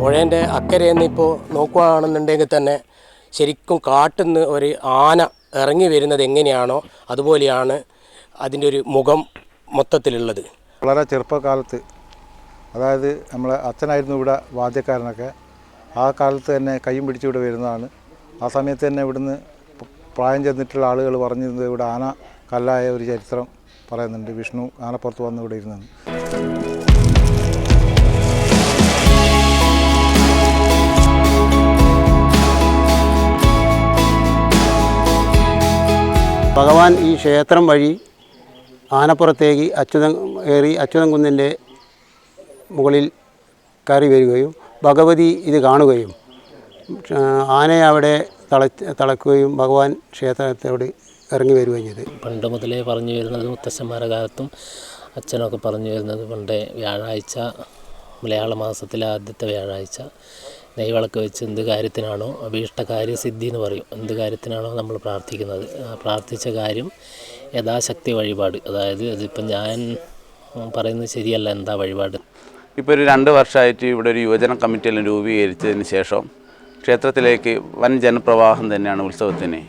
പുഴേന്റെ അക്കരെ നിന്ന് ഇപ്പോൾ നോക്കുകയാണെന്നുണ്ടെങ്കിൽ തന്നെ ശരിക്കും കാട്ടുനിന്ന് ഒരു ആന ഇറങ്ങി വരുന്നത് എങ്ങനെയാണോ അതുപോലെയാണ് അതിന്റെ ഒരു മുഖം മൊത്തത്തിലുള്ളത്. വളരെ ചെറുപ്പകാലത്ത് അതായത് നമ്മളെ അച്ഛനായിരുന്നു ഇവിടെ വാദ്യക്കാരനൊക്കെ ആ കാലത്ത് തന്നെ കൈയും പിടിച്ചു ഇവിടെ വരുന്നതാണ്. ആ സമയത്ത് തന്നെ ഇവിടുന്ന് പ്രായം ചെന്നിട്ടുള്ള ആളുകൾ പറഞ്ഞിരുന്നത് ഇവിടെ ആന കല്ലായ ഒരു ചരിത്രം പറയുന്നുണ്ട്. വിഷ്ണു ആനപ്പുറത്ത് വന്ന് ഇവിടെ ഭഗവാൻ ഈ ക്ഷേത്രം വഴി ആനപ്പുറത്തേക്ക് അച്യുതൻ ഏറി അച്യുതൻകുന്നിന്റെ മുകളിൽ കയറി വരികയും ഭഗവതി ഇത് കാണുകയും ആനയെ അവിടെ തള തളക്കുകയും ഭഗവാൻ ക്ഷേത്രത്തോട് ഇറങ്ങി വരികയും ചെയ്തു. പണ്ട് മുതലേ പറഞ്ഞു വരുന്നത് മുത്തശ്ശന്മാരുടെ കാലത്തും അച്ഛനൊക്കെ പറഞ്ഞു വരുന്നത് പണ്ടേ വ്യാഴാഴ്ച മലയാള മാസത്തിലെ ആദ്യത്തെ വ്യാഴാഴ്ച നെയ്വിളക്ക് വെച്ച് എന്ത് കാര്യത്തിനാണോ അഭീഷ്ടകാര്യ സിദ്ധി എന്ന് പറയും. എന്ത് കാര്യത്തിനാണോ നമ്മൾ പ്രാർത്ഥിക്കുന്നത്. പ്രാർത്ഥിച്ച കാര്യം യഥാശക്തി വഴിപാട്. അതായത് അതിപ്പം ഞാൻ പറയുന്നത് ശരിയല്ല എന്താ വഴിപാട്. ഇപ്പോൾ ഒരു രണ്ട് വർഷമായിട്ട് ഇവിടെ ഒരു യുവജന കമ്മിറ്റിയെല്ലാം രൂപീകരിച്ചതിന് ശേഷം ക്ഷേത്രത്തിലേക്ക് വൻ ജനപ്രവാഹം തന്നെയാണ് ഉത്സവത്തിന്.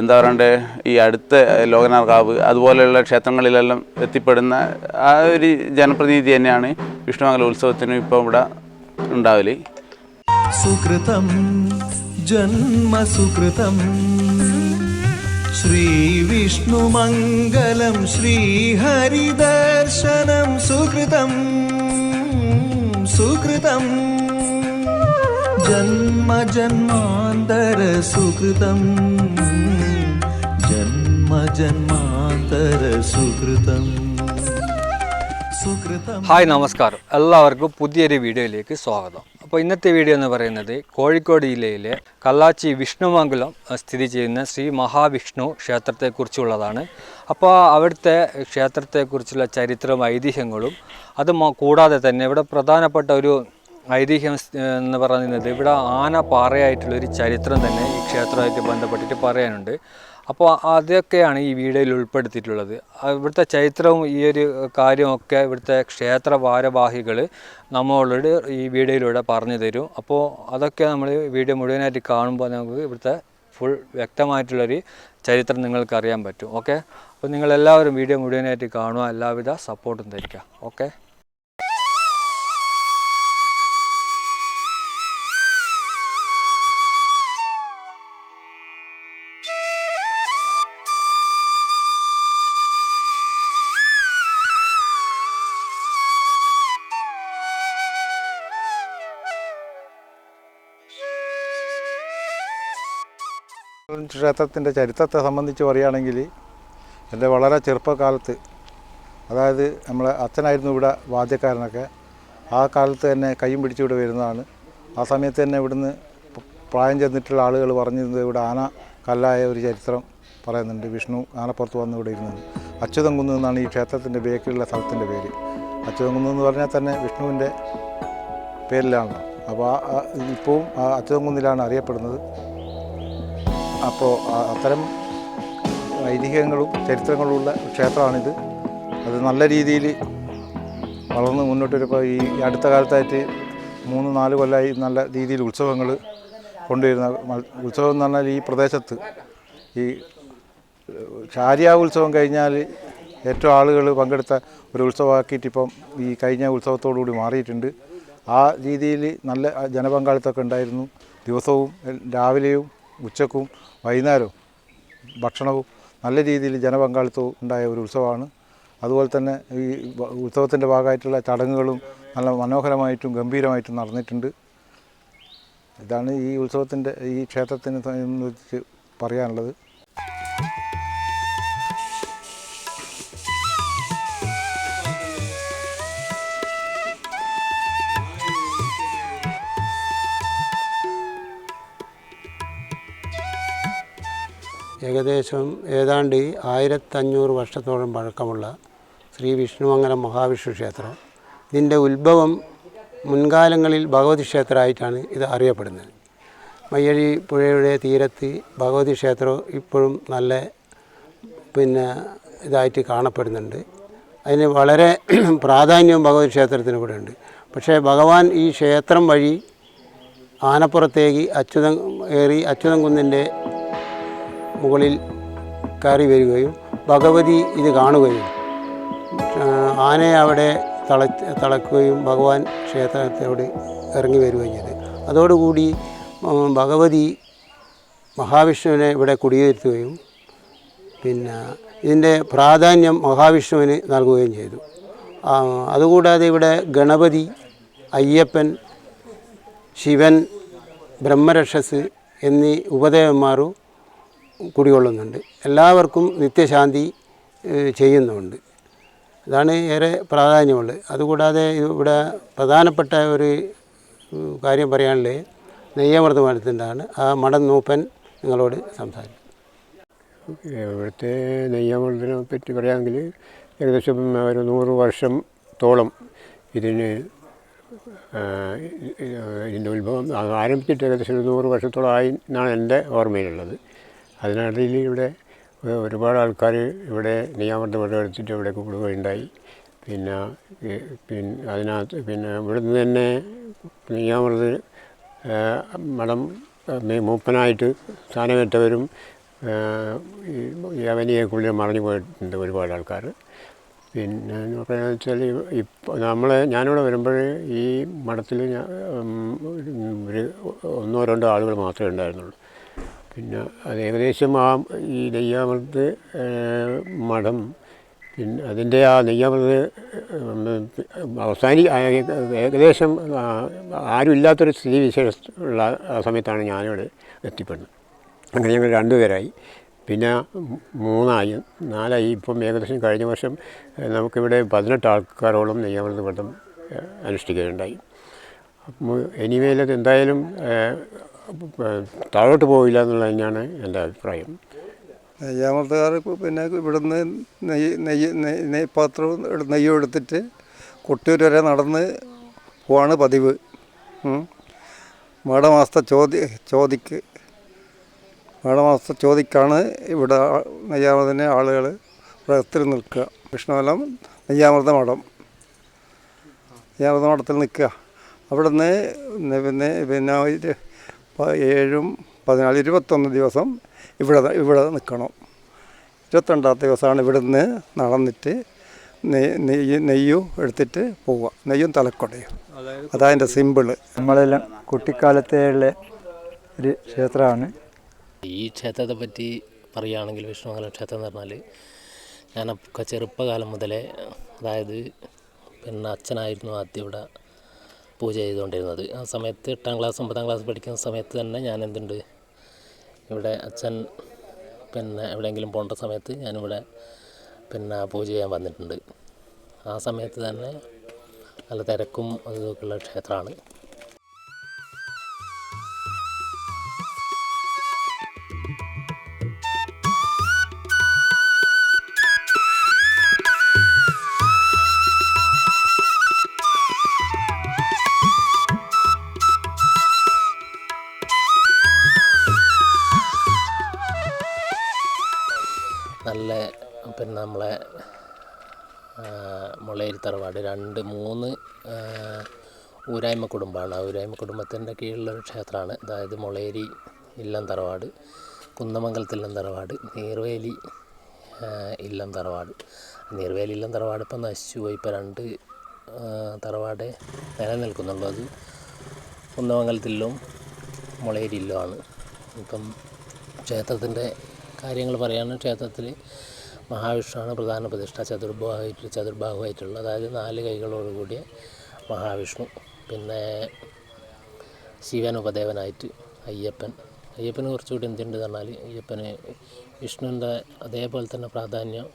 എന്താ പറയണ്ടേ? ഈ അടുത്ത ലോകനാർക്കാവ് അതുപോലെയുള്ള ക്ഷേത്രങ്ങളിലെല്ലാം എത്തിപ്പെടുന്ന ആ ഒരു ജനപ്രതിനിധി തന്നെയാണ് വിഷ്ണുമംഗല ഉത്സവത്തിനും ഇപ്പോൾ ഇവിടെ ഉണ്ടാവൽ. സുകൃതം ജന്മസുകൃതം ശ്രീവിഷ്ണുമംഗലം ശ്രീഹരിദർശനം സുകൃതം സുകൃതം ജന്മാന്തര സുകൃതം ഹായ് നമസ്കാരം. എല്ലാവർക്കും പുതിയൊരു വീഡിയോയിലേക്ക് സ്വാഗതം. അപ്പോൾ ഇന്നത്തെ വീഡിയോ എന്ന് പറയുന്നത് കോഴിക്കോട് ജില്ലയിലെ കല്ലാച്ചി വിഷ്ണുമംഗലം സ്ഥിതി ചെയ്യുന്ന ശ്രീ മഹാവിഷ്ണു ക്ഷേത്രത്തെക്കുറിച്ചുള്ളതാണ്. അപ്പോൾ അവിടുത്തെ ക്ഷേത്രത്തെക്കുറിച്ചുള്ള ചരിത്രവും ഐതിഹ്യങ്ങളും അത് കൂടാതെ തന്നെ ഇവിടെ പ്രധാനപ്പെട്ട ഒരു ഐതിഹ്യം എന്ന് പറയുന്നത് ഇവിടെ ആന പാറയായിട്ടുള്ള ഒരു ചരിത്രം തന്നെ ഈ ക്ഷേത്രമായിട്ട് ബന്ധപ്പെട്ടിട്ട് പറയാനുണ്ട്. അപ്പോൾ അതൊക്കെയാണ് ഈ വീഡിയോയിൽ ഉൾപ്പെടുത്തിയിട്ടുള്ളത്. ഇവിടുത്തെ ചരിത്രവും ഈ ഒരു കാര്യമൊക്കെ ഇവിടുത്തെ ക്ഷേത്ര ഭാരവാഹികൾ നമ്മളോട് ഈ വീഡിയോയിലൂടെ പറഞ്ഞു തരും. അപ്പോൾ അതൊക്കെ നമ്മൾ വീഡിയോ മുഴുവനായിട്ട് കാണുമ്പോൾ നമുക്ക് ഇവിടുത്തെ ഫുൾ വ്യക്തമായിട്ടുള്ളൊരു ചരിത്രം നിങ്ങൾക്ക് അറിയാൻ പറ്റും. ഓക്കെ? അപ്പോൾ നിങ്ങളെല്ലാവരും വീഡിയോ മുഴുവനായിട്ട് കാണുക. എല്ലാവിധ സപ്പോർട്ടും തരിക. ഓക്കെ? ക്ഷേത്രത്തിന്റെ ചരിത്രത്തെ സംബന്ധിച്ച് പറയുകയാണെങ്കിൽ എന്റെ വളരെ ചെറുപ്പകാലത്ത് അതായത് നമ്മളെ അച്ഛനായിരുന്നു ഇവിടെ വാദ്യക്കാരനൊക്കെ ആ കാലത്ത് തന്നെ കൈയും പിടിച്ച് ഇവിടെ വരുന്നതാണ്. ആ സമയത്ത് തന്നെ ഇവിടുന്ന് പ്രായം ചെന്നിട്ടുള്ള ആളുകൾ പറഞ്ഞിരുന്നത് ഇവിടെ ആന കല്ലായ ഒരു ചരിത്രം പറയുന്നുണ്ട്. വിഷ്ണു ആനപ്പുറത്ത് വന്ന് ഇവിടെ ഇരുന്നത്. അച്യുതംകുന്ന് എന്നാണ് ഈ ക്ഷേത്രത്തിന്റെ ബേക്കിലുള്ള സ്ഥലത്തിന്റെ പേര്. അച്യുതംകുന്ന് എന്ന് പറഞ്ഞാൽ തന്നെ വിഷ്ണുവിന്റെ പേരിലാണ്. അപ്പോൾ ആ ഇപ്പോഴും ആ അച്യുതൻ കുന്നിലാണ് അറിയപ്പെടുന്നത്. അപ്പോൾ അത്തരം ഐതിഹ്യങ്ങളും ചരിത്രങ്ങളുമുള്ള ക്ഷേത്രമാണിത്. അത് നല്ല രീതിയിൽ വളർന്ന് മുന്നോട്ട് വരുമ്പോൾ ഈ അടുത്ത കാലത്തായിട്ട് മൂന്ന് നാല് കൊല്ലമായി നല്ല രീതിയിൽ ഉത്സവങ്ങൾ കൊണ്ടുവരുന്ന ഉത്സവം എന്ന് പറഞ്ഞാൽ ഈ പ്രദേശത്ത് ഈ ഷാരിയ ഉത്സവം കഴിഞ്ഞാൽ ഏറ്റവും ആളുകൾ പങ്കെടുത്ത ഒരു ഉത്സവമാക്കിയിട്ട് ഇപ്പം ഈ കഴിഞ്ഞ ഉത്സവത്തോടുകൂടി മാറിയിട്ടുണ്ട്. ആ രീതിയിൽ നല്ല ജനപങ്കാളിത്തമൊക്കെ ഉണ്ടായിരുന്നു. ദിവസവും രാവിലെയും ഉച്ചക്കും വൈകുന്നേരവും ഭക്ഷണവും നല്ല രീതിയിൽ ജനപങ്കാളിത്തവും ഉണ്ടായ ഒരു ഉത്സവമാണ്. അതുപോലെ തന്നെ ഈ ഉത്സവത്തിന്റെ ഭാഗമായിട്ടുള്ള ചടങ്ങുകളും നല്ല മനോഹരമായിട്ടും ഗംഭീരമായിട്ടും നടന്നിട്ടുണ്ട്. ഇതാണ് ഈ ഉത്സവത്തിന്റെ ഈ ക്ഷേത്രത്തിന് സംബന്ധിച്ച് പറയാനുള്ളത്. ഏകദേശം ഏതാണ്ട് ആയിരത്തഞ്ഞൂറ് വർഷത്തോളം പഴക്കമുള്ള ശ്രീ വിഷ്ണുമംഗലം മഹാവിഷ്ണു ക്ഷേത്രം. ഇതിന്റെ ഉത്ഭവം മുൻകാലങ്ങളിൽ ഭഗവതി ക്ഷേത്രമായിട്ടാണ് ഇത് അറിയപ്പെടുന്നത്. മയ്യഴി പുഴയുടെ തീരത്ത് ഭഗവതി ക്ഷേത്രം ഇപ്പോഴും നല്ല പിന്നെ ഇതായിട്ട് കാണപ്പെടുന്നുണ്ട്. അതിന് വളരെ പ്രാധാന്യവും ഭഗവതി ക്ഷേത്രത്തിന് ഇവിടെ ഉണ്ട്. പക്ഷേ ഭഗവാൻ ഈ ക്ഷേത്രം വഴി ആനപ്പുറത്തേക്ക് അച്യുതം ഏറി അച്യുതൻ കുന്നിന്റെ മുകളിൽ കയറി വരികയും ഭഗവതി ഇത് കാണുകയും ആനയെ അവിടെ തള തളക്കുകയും ഭഗവാൻ ക്ഷേത്രത്തോട് ഇറങ്ങി വരികയും ചെയ്തു. അതോടുകൂടി ഭഗവതി മഹാവിഷ്ണുവിനെ ഇവിടെ കുടിയിരുത്തുകയും പിന്നെ ഇതിന്റെ പ്രാധാന്യം മഹാവിഷ്ണുവിന് നൽകുകയും ചെയ്തു. അതുകൂടാതെ ഇവിടെ ഗണപതി അയ്യപ്പൻ ശിവൻ ബ്രഹ്മരക്ഷസ് എന്നീ ഉപദേവന്മാരും കുടികൊള്ളുന്നുണ്ട്. എല്ലാവർക്കും നിത്യശാന്തി ചെയ്യുന്നുണ്ട്. അതാണ് ഏറെ പ്രാധാന്യമുള്ളത്. അതുകൂടാതെ ഇവിടെ പ്രധാനപ്പെട്ട ഒരു കാര്യം പറയാനുള്ളത് നെയ്യമൃത മഠത്തിന്റെയാണ് ആ മടൻ നൂപ്പൻ നിങ്ങളോട് സംസാരിക്കും. ഇവിടുത്തെ നെയ്യമൃതനെ പറ്റി പറയുകയാണെങ്കിൽ ഏകദേശം ഒരു നൂറ് വർഷത്തോളം ഇതിന് ഇതിന്റെ ഉത്ഭവം ആരംഭിച്ചിട്ട് ഏകദേശം ഒരു നൂറ് വർഷത്തോളമായി എന്നാണ് എന്റെ ഓർമ്മയിലുള്ളത്. അതിനിടയിൽ ഇവിടെ ഒരുപാട് ആൾക്കാർ ഇവിടെ നെയ്യാമൃത മഠം എടുത്തിട്ട് ഇവിടെ കൂടുകയുണ്ടായി. പിന്നെ പിന്നെ അതിനകത്ത് പിന്നെ ഇവിടുന്ന് തന്നെ നെയ്യാമൃത മഠം മൂപ്പനായിട്ട് സ്ഥാനമേറ്റവരും യവനിയെക്കുള്ളിൽ മറഞ്ഞു പോയിട്ടുണ്ട് ഒരുപാട് ആൾക്കാർ പിന്നെ പറയുന്നത് വെച്ചാൽ ഇപ്പോൾ നമ്മൾ ഞാനിവിടെ വരുമ്പോൾ ഈ മഠത്തിൽ ഒരു ഒന്നോ രണ്ടോ ആളുകൾ മാത്രമേ ഉണ്ടായിരുന്നുള്ളൂ. പിന്നെ അത് ഏകദേശം ആ ഈ നെയ്യാമൃത് മഠം പിന്നെ അതിന്റെ ആ നെയ്യാമൃത് അവസാനി ഏകദേശം ആരുമില്ലാത്തൊരു സ്ഥിതി വിശേഷമുള്ള ആ സമയത്താണ് ഞാനിവിടെ എത്തിപ്പെടുന്നത്. അങ്ങനെ ഞങ്ങൾ രണ്ടുപേരായി പിന്നെ മൂന്നായി നാലായി. ഇപ്പം ഏകദേശം കഴിഞ്ഞ വർഷം നമുക്കിവിടെ പതിനെട്ട് ആൾക്കാരോളം നെയ്യാമൃത വ്രതം അനുഷ്ഠിക്കുകയുണ്ടായി. അപ്പം എനിവേലത് എന്തായാലും താഴോട്ട് പോവില്ല എന്നുള്ളത് തന്നെയാണ് എന്റെ അഭിപ്രായം. നെയ്യാമൃതക്കാർ പിന്നെ ഇവിടുന്ന് നെയ്യ് നെയ്യ് നെയ്യ് പാത്രവും നെയ്യും എടുത്തിട്ട് കൊട്ടിയൂർ വരെ നടന്ന് പോവാണ് പതിവ്. മേടമാസത്തെ ചോതി ചോദിക്ക്. മേടമാസത്തെ ചോദിക്കാണ് ഇവിടെ നെയ്യാമൃതനെ ആളുകൾ വ്രതത്തിൽ നിൽക്കുക. വിഷ്ണുവലം നെയ്യാമൃത മഠം നെയ്യാമൃത മഠത്തിൽ നിൽക്കുക. അവിടുന്ന് പിന്നെ പിന്നെ ഏഴും പതിനാല് ഇരുപത്തൊന്ന് ദിവസം ഇവിടെ ഇവിടെ നിൽക്കണം. ഇരുപത്തിരണ്ടാമത്തെ ദിവസമാണ് ഇവിടുന്ന് നടന്നിട്ട് നെയ് നെയ്യ് നെയ്യും എടുത്തിട്ട് പോവുക. നെയ്യും തലക്കൊടയും. അതതിന്റെ സിമ്പിൾ. നമ്മളെല്ലാം കുട്ടിക്കാലത്തെയുള്ള ഒരു ക്ഷേത്രമാണ്. ഈ ക്ഷേത്രത്തെ പറ്റി പറയുകയാണെങ്കിൽ വിഷ്ണുമംഗലം ക്ഷേത്രം എന്ന് പറഞ്ഞാൽ ഞാനൊക്കെ ചെറുപ്പകാലം മുതലേ അതായത് പിന്നെ അച്ഛനായിരുന്നു ആദ്യം ഇവിടെ പൂജ ചെയ്തുകൊണ്ടിരുന്നത്. ആ സമയത്ത് എട്ടാം ക്ലാസ് ഒമ്പതാം ക്ലാസ് പഠിക്കുന്ന സമയത്ത് തന്നെ ഞാൻ എന്തുണ്ട്? ഇവിടെ അച്ഛൻ പിന്നെ എവിടെയെങ്കിലും പോകേണ്ട സമയത്ത് ഞാനിവിടെ പിന്നെ പൂജ ചെയ്യാൻ വന്നിട്ടുണ്ട്. ആ സമയത്ത് തന്നെ നല്ല തിരക്കും അതുമൊക്കെ ഉള്ള ക്ഷേത്രമാണ്. തറവാട്. രണ്ട് മൂന്ന് ഊരായ്മ കുടുംബമാണ് ആ ഊരായ്മ കുടുംബത്തിന്റെ കീഴിലുള്ള ക്ഷേത്രമാണ്. അതായത് മുളേരി ഇല്ലം തറവാട് കുന്നമംഗലത്ത് ഇല്ലം തറവാട് നീർവേലി ഇല്ലം തറവാട്. നീർവേലി ഇല്ലം തറവാട് ഇപ്പം നശിച്ചു പോയി. ഇപ്പോൾ രണ്ട് തറവാടേ നിലനിൽക്കുന്നുള്ളൂ അത് കുന്നമംഗലത്തില്ലും ആണ് ഇപ്പം ക്ഷേത്രത്തിന്റെ കാര്യങ്ങൾ പറയുകയാണ് ക്ഷേത്രത്തിൽ മഹാവിഷ്ണുവാണ് പ്രധാന പ്രതിഷ്ഠ ചതുർഭാഗമായിട്ട് ചതുർബാഹുവായിട്ടുള്ള അതായത് നാല് കൈകളോട് കൂടിയ മഹാവിഷ്ണു. പിന്നെ ശിവൻ ഉപദേവനായിട്ട് അയ്യപ്പൻ. അയ്യപ്പന് കുറച്ചുകൂടി എന്തുണ്ട് പറഞ്ഞാൽ അയ്യപ്പന് വിഷ്ണുവിന്റെ അതേപോലെ തന്നെ പ്രാധാന്യം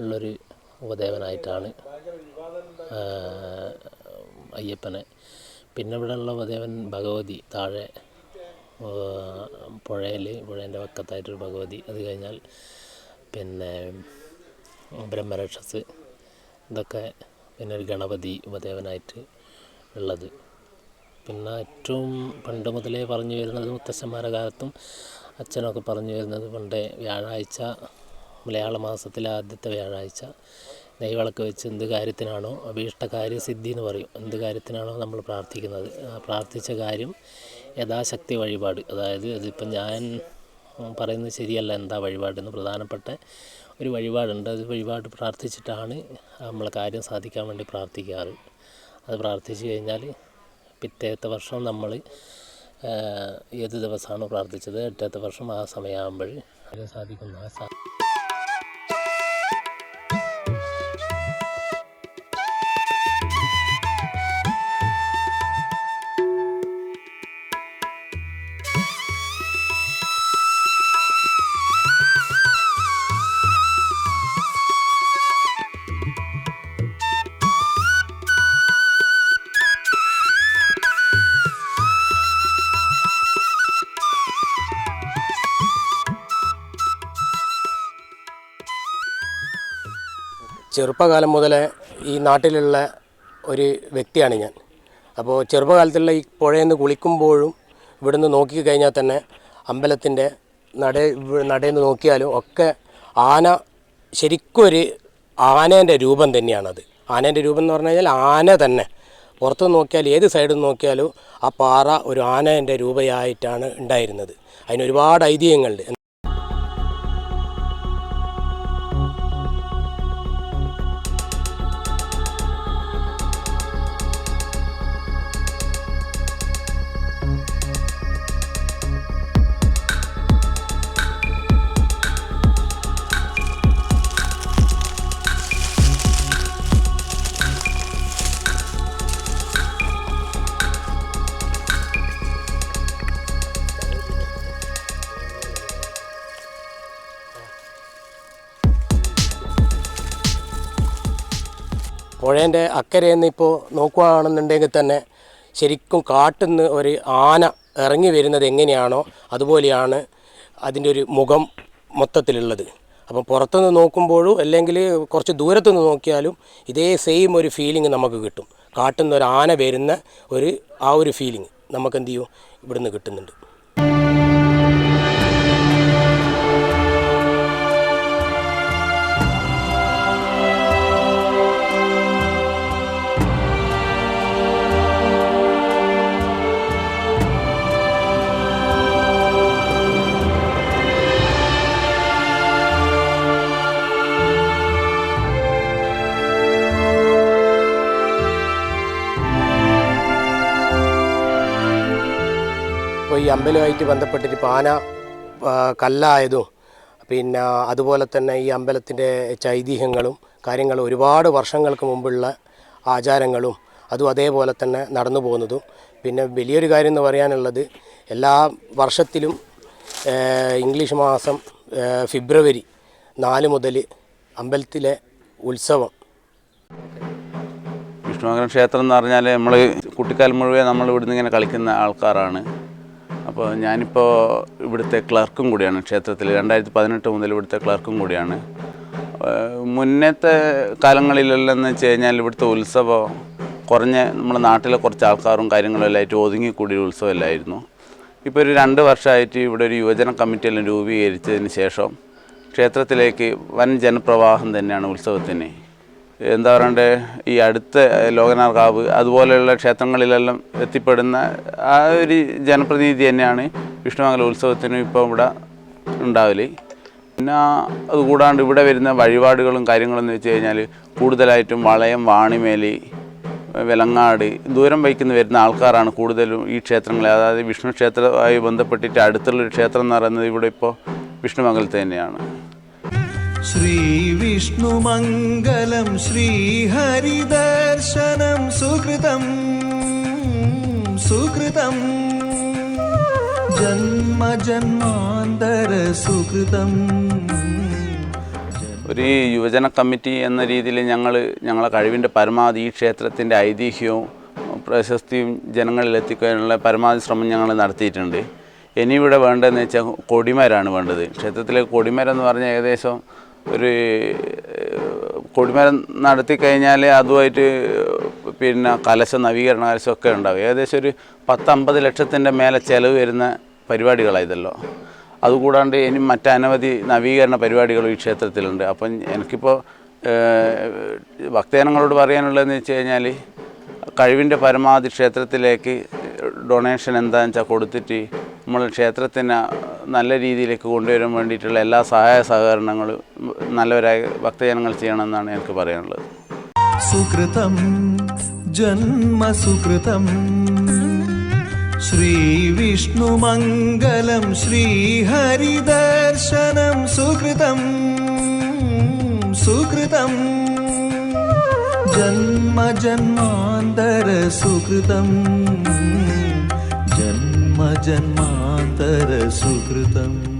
ഉള്ളൊരു ഉപദേവനായിട്ടാണ് അയ്യപ്പനെ. പിന്നെ ഉള്ള ഉപദേവൻ ഭഗവതി താഴെ പുഴയിൽ പുഴേന്റെ വക്കത്തായിട്ടൊരു ഭഗവതി. അത് കഴിഞ്ഞാൽ പിന്നെ ബ്രഹ്മരക്ഷസ് ഇതൊക്കെ പിന്നെ ഒരു ഗണപതി ഉപദേവനായിട്ട് ഉള്ളത്. പിന്നെ ഏറ്റവും പണ്ട് മുതലേ പറഞ്ഞു വരുന്നത് മുത്തശ്ശന്മാരുടെ കാലത്തും അച്ഛനൊക്കെ പറഞ്ഞു വരുന്നത് പണ്ടേ വ്യാഴാഴ്ച മലയാള മാസത്തിലെ ആദ്യത്തെ വ്യാഴാഴ്ച നെയ്വിളക്ക് വെച്ച് എന്ത് കാര്യത്തിനാണോ അഭീഷ്ടകാര്യ സിദ്ധി എന്ന് പറയും. എന്ത് കാര്യത്തിനാണോ നമ്മൾ പ്രാർത്ഥിക്കുന്നത്. ആ പ്രാർത്ഥിച്ച കാര്യം യഥാശക്തി വഴിപാട്. അതായത് അതിപ്പം ഞാൻ പറയുന്നത് ശരിയല്ല. എന്താ വഴിപാടെന്ന് പ്രധാനപ്പെട്ട ഒരു വഴിപാടുണ്ട്. അത് വഴിപാട് പ്രാർത്ഥിച്ചിട്ടാണ് നമ്മൾ കാര്യം സാധിക്കാൻ വേണ്ടി പ്രാർത്ഥിക്കാറ്. അത് പ്രാർത്ഥിച്ച് കഴിഞ്ഞാൽ പിറ്റേത്തെ വർഷം നമ്മൾ ഏത് ദിവസമാണോ പ്രാർത്ഥിച്ചത്? എട്ടത്തെ വർഷം ആ സമയമാകുമ്പോൾ സാധിക്കുന്നു. ആ ചെറുപ്പകാലം മുതലേ ഈ നാട്ടിലുള്ള ഒരു വ്യക്തിയാണ് ഞാൻ. അപ്പോൾ ചെറുപ്പകാലത്തുള്ള ഈ പുഴയിൽ നിന്ന് കുളിക്കുമ്പോഴും ഇവിടുന്ന് നോക്കി കഴിഞ്ഞാൽ തന്നെ അമ്പലത്തിന്റെ നട നടയിൽ നിന്ന് നോക്കിയാലും ഒക്കെ ആന ശരിക്കും ഒരു ആനേന്റെ രൂപം തന്നെയാണത്. ആനേന്റെ രൂപം എന്ന് പറഞ്ഞു കഴിഞ്ഞാൽ ആന തന്നെ. പുറത്തു നോക്കിയാൽ ഏത് സൈഡിൽ നോക്കിയാലും ആ പാറ ഒരു ആനേന്റെ രൂപയായിട്ടാണ് ഉണ്ടായിരുന്നത്. അതിനൊരുപാട് ഐതിഹ്യങ്ങളുണ്ട്. പുഴേന്റെ നിന്ന് ഇപ്പോൾ നോക്കുകയാണെന്നുണ്ടെങ്കിൽ തന്നെ ശരിക്കും കാട്ടിൽ നിന്ന് ഒരു ആന ഇറങ്ങി വരുന്നത് എങ്ങനെയാണോ അതുപോലെയാണ് അതിന്റെ ഒരു മുഖം മൊത്തത്തിലുള്ളത്. അപ്പം പുറത്തുനിന്ന് നോക്കുമ്പോഴും അല്ലെങ്കിൽ കുറച്ച് ദൂരത്തുനിന്ന് നോക്കിയാലും ഇതേ സെയിം ഒരു ഫീലിംഗ് നമുക്ക് കിട്ടും. കാട്ടുന്ന ഒരു ആന വരുന്ന ഒരു ആ ഒരു ഫീലിംഗ് നമുക്ക് എന്ത് ചെയ്യും? ഇവിടുന്ന് കിട്ടുന്നുണ്ട്. ഇപ്പോൾ ഈ അമ്പലമായിട്ട് ബന്ധപ്പെട്ടിട്ട് പാന കല്ലായതോ പിന്നെ അതുപോലെ തന്നെ ഈ അമ്പലത്തിന്റെ ഐതിഹ്യങ്ങളും കാര്യങ്ങളും ഒരുപാട് വർഷങ്ങൾക്ക് മുമ്പുള്ള ആചാരങ്ങളും അതും അതേപോലെ തന്നെ നടന്നു പോകുന്നതും. പിന്നെ വലിയൊരു കാര്യം എന്ന് പറയാനുള്ളത് എല്ലാ വർഷത്തിലും ഇംഗ്ലീഷ് മാസം ഫിബ്രുവരി നാല് മുതൽ അമ്പലത്തിലെ ഉത്സവം. വിഷ്ണുമംഗലം ക്ഷേത്രം എന്ന് പറഞ്ഞാൽ നമ്മൾ കുട്ടിക്കാലം മുഴുവൻ നമ്മൾ ഇവിടുന്ന് ഇങ്ങനെ കളിക്കുന്ന ആൾക്കാരാണ്. അപ്പോൾ ഞാനിപ്പോൾ ഇവിടുത്തെ ക്ലർക്കും കൂടിയാണ് ക്ഷേത്രത്തിൽ. രണ്ടായിരത്തി പതിനെട്ട് മുതൽ ഇവിടുത്തെ ക്ലർക്കും കൂടിയാണ്. മുന്നത്തെ കാലങ്ങളിലെല്ലാം എന്ന് വെച്ച് കഴിഞ്ഞാൽ ഇവിടുത്തെ ഉത്സവം കുറഞ്ഞ നമ്മുടെ നാട്ടിലെ കുറച്ച് ആൾക്കാരും കാര്യങ്ങളും എല്ലാം ആയിട്ട് ഒതുങ്ങിക്കൂടിയ ഉത്സവമല്ലായിരുന്നു. ഇപ്പോൾ ഒരു രണ്ട് വർഷമായിട്ട് ഇവിടെ ഒരു യുവജന കമ്മിറ്റിയെല്ലാം രൂപീകരിച്ചതിന് ശേഷം ക്ഷേത്രത്തിലേക്ക് വൻ ജനപ്രവാഹം തന്നെയാണ് ഉത്സവത്തിന്. എന്താ പറയണ്ടേ ഈ അടുത്ത ലോകനാർക്കാവ് അതുപോലെയുള്ള ക്ഷേത്രങ്ങളിലെല്ലാം എത്തിപ്പെടുന്ന ആ ഒരു ജനപ്രതിനിധി തന്നെയാണ് വിഷ്ണുമംഗല ഉത്സവത്തിനും ഇപ്പോൾ ഇവിടെ ഉണ്ടാവൽ. പിന്നെ അതുകൂടാണ്ട് ഇവിടെ വരുന്ന വഴിപാടുകളും കാര്യങ്ങളും എന്ന് വെച്ച് കഴിഞ്ഞാൽ കൂടുതലായിട്ടും വളയം വാണിമേലി വെലങ്ങാട് ദൂരം വയ്ക്കുന്ന വരുന്ന ആൾക്കാരാണ് കൂടുതലും ഈ ക്ഷേത്രങ്ങളെ. അതായത് വിഷ്ണു ക്ഷേത്രവുമായി ബന്ധപ്പെട്ടിട്ട് അടുത്തുള്ളൊരു ക്ഷേത്രം എന്ന് പറയുന്നത് ഇവിടെ ഇപ്പോൾ വിഷ്ണുമംഗലത്ത് തന്നെയാണ്. ശ്രീവിഷ്ണുമംഗലം ശ്രീഹരിദർശനം സുഹൃതം സുഹൃതം. ജന്മ ജന്മാന്തര സുഹൃതം. ഒരു യുവജന കമ്മിറ്റി എന്ന രീതിയിൽ ഞങ്ങൾ ഞങ്ങളെ കഴിവിന്റെ പരമാവധി ഈ ക്ഷേത്രത്തിന്റെ ഐതിഹ്യവും പ്രശസ്തിയും ജനങ്ങളിൽ എത്തിക്കാനുള്ള പരമാവധി ശ്രമം ഞങ്ങൾ നടത്തിയിട്ടുണ്ട്. ഇനി ഇവിടെ വേണ്ടതെന്ന് വെച്ചാൽ കൊടിമരാണ് വേണ്ടത്. ക്ഷേത്രത്തിലെ കൊടിമരം എന്ന് പറഞ്ഞാൽ ഏകദേശം ഒരു കൊടിമരം നടത്തി കഴിഞ്ഞാൽ അതുമായിട്ട് പിന്നെ കലശ നവീകരണ കലശമൊക്കെ ഉണ്ടാവും. ഏകദേശം ഒരു പത്തമ്പത് ലക്ഷത്തിന്റെ മേലെ ചിലവ് വരുന്ന പരിപാടികളാണ് ഇതല്ലോ. അതുകൂടാണ്ട് ഇനി മറ്റനവധി നവീകരണ പരിപാടികളും ഈ ക്ഷേത്രത്തിലുണ്ട്. അപ്പം എനിക്കിപ്പോൾ ഭക്തജനങ്ങളോട് പറയാനുള്ളതെന്ന് വെച്ച് കഴിഞ്ഞാൽ കഴിവിന്റെ പരമാവധി ക്ഷേത്രത്തിലേക്ക് ഡൊണേഷൻ എന്താണെന്ന് വെച്ചാൽ കൊടുത്തിട്ട് നമ്മൾ ക്ഷേത്രത്തിന് നല്ല രീതിയിലേക്ക് കൊണ്ടുവരാൻ വേണ്ടിയിട്ടുള്ള എല്ലാ സഹായ സഹകരണങ്ങളും നല്ലവരായ ഭക്തജനങ്ങൾ ചെയ്യണമെന്നാണ് എനിക്ക് പറയാനുള്ളത്. സുകൃതം ജന്മസുകൃതം. ശ്രീവിഷ്ണുമംഗലം ശ്രീഹരിദർശനം സുകൃതം സുകൃതം. ജന്മ ജന്മാന്തര സുകൃതം. സുകൃതം